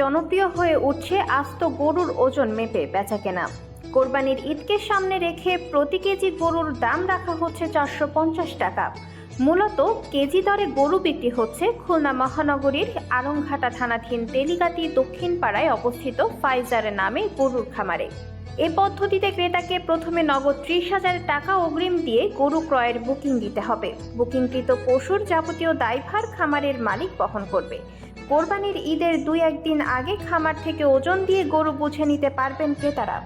জনপ্রিয় হয়ে উঠছে আস্ত গরুর ওজন মেপে বেচাকেনা। কোরবানির ঈদকে সামনে রেখে প্রতি কেজি গরুর দাম রাখা হচ্ছে চারশো পঞ্চাশ টাকা। মূলত কেজি দরে গরু বিক্রি হচ্ছে খুলনা মহানগরীর আলংঘাটা থানাধীন তেলিগাতি দক্ষিণ পাড়ায় অবস্থিত ফাইজারের নামে গরুর খামারে। এ পদ্ধতিতে ক্রেতাকে প্রথমে নগদ ত্রিশ হাজার টাকা অগ্রিম দিয়ে গরু ক্রয়ের বুকিং দিতে হবে। বুকিংকৃত পশুর যাবতীয় দায়ভার খামারের মালিক বহন করবে। কোরবানির ঈদের দুই একদিন আগে খামার থেকে ওজন দিয়ে গরু বুঝে নিতে পারবেন ক্রেতারা।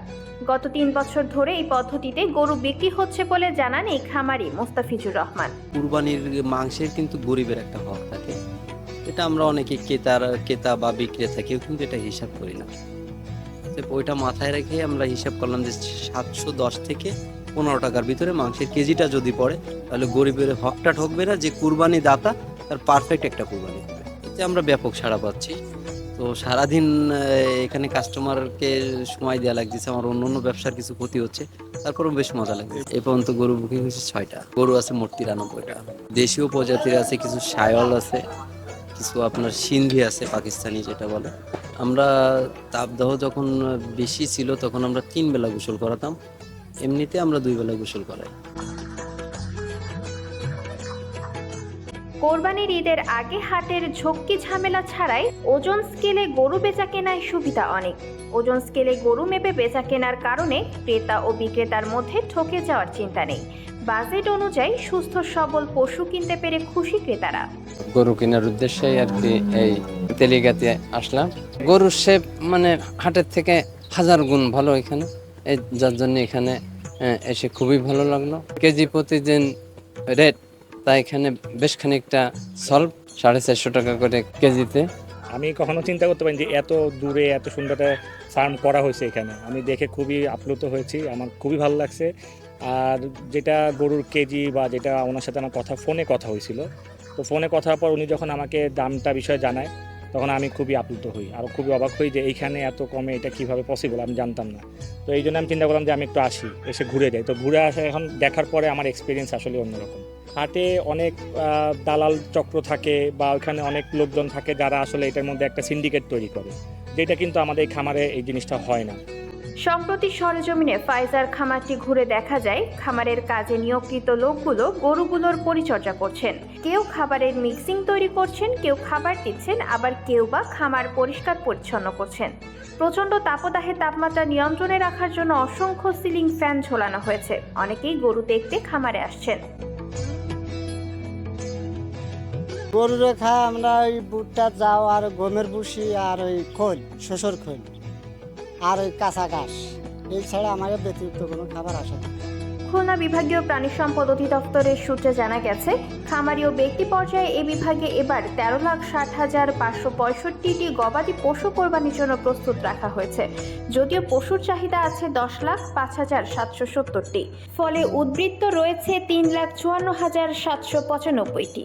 গত তিন বছর ধরে এই পদ্ধতিতে গরু বিক্রি হচ্ছে বলে জানান এই খামারি মোস্তাফিজুর রহমান। কুরবানির মাংসের কিন্তু গরিবের একটা হক থাকে। এটা আমরা অনেকে ক্রেতার, ক্রেতা বা বিক্রেতা কেউ কিন্তু এটা হিসাব করি না। ওইটা মাথায় রেখে আমরা হিসাব করলাম যে সাতশো দশ থেকে পনেরো টাকার ভিতরে মাংসের কেজিটা যদি পড়ে, তাহলে গরিবের হকটা ঠকবে না যে কুরবানি দাতা তার পারফেক্ট একটা কুরবানি এতে আমরা ব্যাপক সাড়া পাচ্ছি। তো সারাদিন এখানে কাস্টমারকে সময় দেওয়া লাগতেছে, আমার অন্য অন্য ব্যবসার কিছু ক্ষতি হচ্ছে, তারপরেও বেশ মজা লাগছে। এ পর্যন্ত গরু বুকিং হয়েছে ছয়টা। গরু আছে মোট তিরানব্বইটা। দেশীয় প্রজাতির আছে কিছু সায়ল আছে, কিছু আপনার সিন্ধি আছে, পাকিস্তানি যেটা বলে। আমরা তাপদাহ যখন বেশি ছিল, তখন আমরা তিন বেলা গোসল করাতাম। এমনিতে আমরা দুই বেলা গোসল করাই। কোরবানির ঈদের আগে হাটের ঝক্কি ঝামেলা ছাড়াই ওজন স্কেলে গরু বেচা কেনায় সুবিধা অনেক। ওজন স্কেলে গরু মেপে বেচা কেনার কারণে ক্রেতা ও বিক্রেতার মধ্যে ঠকে যাওয়ার চিন্তা নেই। বাজেট অনুযায়ী সুস্থ সবল পশু কিনতে পেরে খুশি ক্রেতারা। গরু কেনার উদ্দেশ্যে আর কি এই তেলিগাতে আসলাম। গরুর শেপ মানে হাটের থেকে হাজার গুণ ভালো এখানে। এই যার জন্য এখানে এসে খুবই ভালো লাগল। কেজি প্রতিদিন রেট তা এখানে বেশ খানিকটা সলভ সাড়ে চারশো টাকা করে কেজিতে। আমি কখনো চিন্তা করতে পারিনি যে এত দূরে, এত সুন্দর একটা ফার্ম করা হয়েছে এখানে। আমি দেখে খুবই আপ্লুত হয়েছি, আমার খুবই ভালো লাগছে। আর যেটা গরুর কেজি বা যেটা ওনার সাথে আমার কথা, ফোনে কথা হয়েছিল, তো ফোনে কথা পর উনি যখন আমাকে দামটা বিষয়ে জানায় তখন আমি খুবই আপ্লুত হই আর খুবই অবাক হই যে এইখানে এত কমে এটা কীভাবে পসিবল আমি জানতাম না। তো এই জন্য আমি চিন্তা করলাম যে আমি একটু আসি, এসে ঘুরে যাই। তো ঘুরে আসা এখন দেখার পরে আমার এক্সপিরিয়েন্স আসলে অন্যরকম। হাটে অনেক দালাল চক্র থাকে বা ওইখানে অনেক লোকজন থাকে যারা আসলে এটার মধ্যে একটা সিন্ডিকেট তৈরি করে। যেটা কিন্তু আমাদের এই খামারে এই জিনিসটা হয় না। সম্প্রতি সরেজমিনে ফাইজার খামারটি ঘুরে দেখা যায়, খামারের কাজে নিয়োগকৃত লোকগুলো গরুগুলোর পরিচর্যা করছেন। কেউ খাবারের মিক্সিং তৈরি করছেন, কেউ খাবার দিচ্ছেন, আবার কেউ বা খামার পরিষ্কার পরিচ্ছন্ন করছেন। প্রচণ্ড তাপদাহে তাপমাত্রা নিয়ন্ত্রণে রাখার জন্য অসংখ্য সিলিং ফ্যান ঝোলানো হয়েছে। অনেকেই গরু দেখতে খামারে আসছেন। গরুরে খাই আমরা ওই বুটটা যাও আর গমের ভুসি আর ওই খোল শসর খোল। আর ওই কাঁচা ঘাস। এই ছাড়া আমাদের ব্যতিরিক্ত কোনো খাবার আসে না। খুলনা বিভাগীয় প্রাণী সম্পদ অধিদপ্তরের সূত্রে জানা গেছে, খামারি ও ব্যক্তি পর্যায়ে এ বিভাগে এবার তেরো লাখ ষাট হাজার পাঁচশো পঁয়ষট্টিটি গবাদি পশু কোরবানির জন্য প্রস্তুত রাখা হয়েছে। যদিও পশুর চাহিদা আছে দশ লাখ পাঁচ হাজার সাতশো সত্তরটি। ফলে উদ্বৃত্ত রয়েছে তিন লাখ চুয়ান্ন হাজার সাতশো পঁচানব্বইটি।